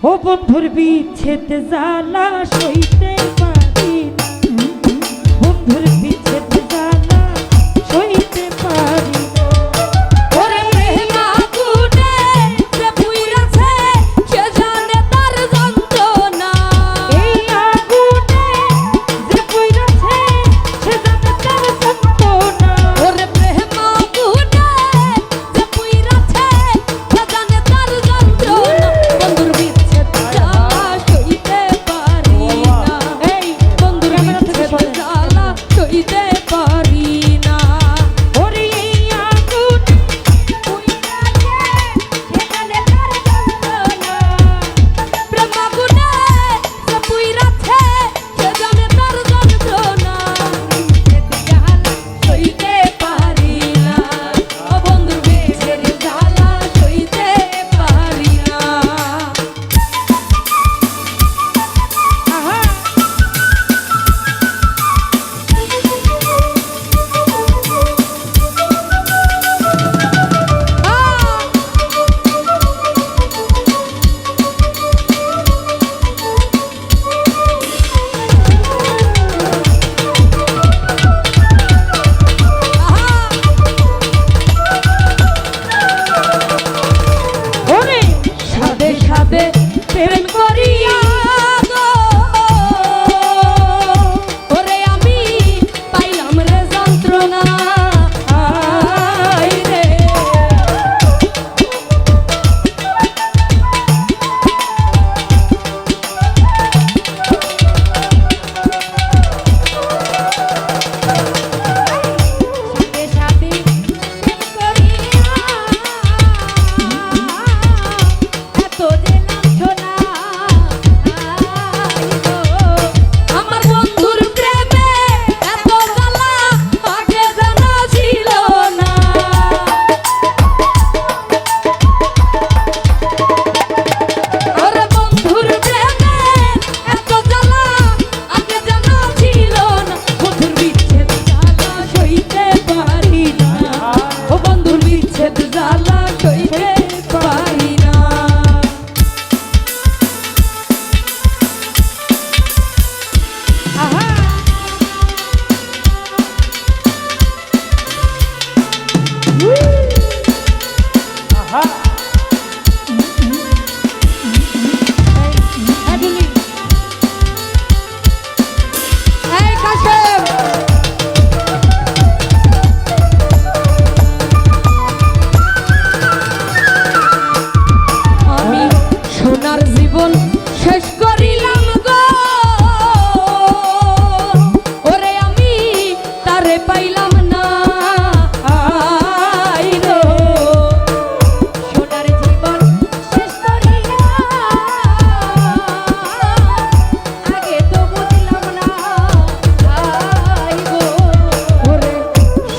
ও বন্ধুর বিচ্ছেদ জ্বালা সইতে পার হবে। প্রেম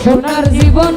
সোনার জীবন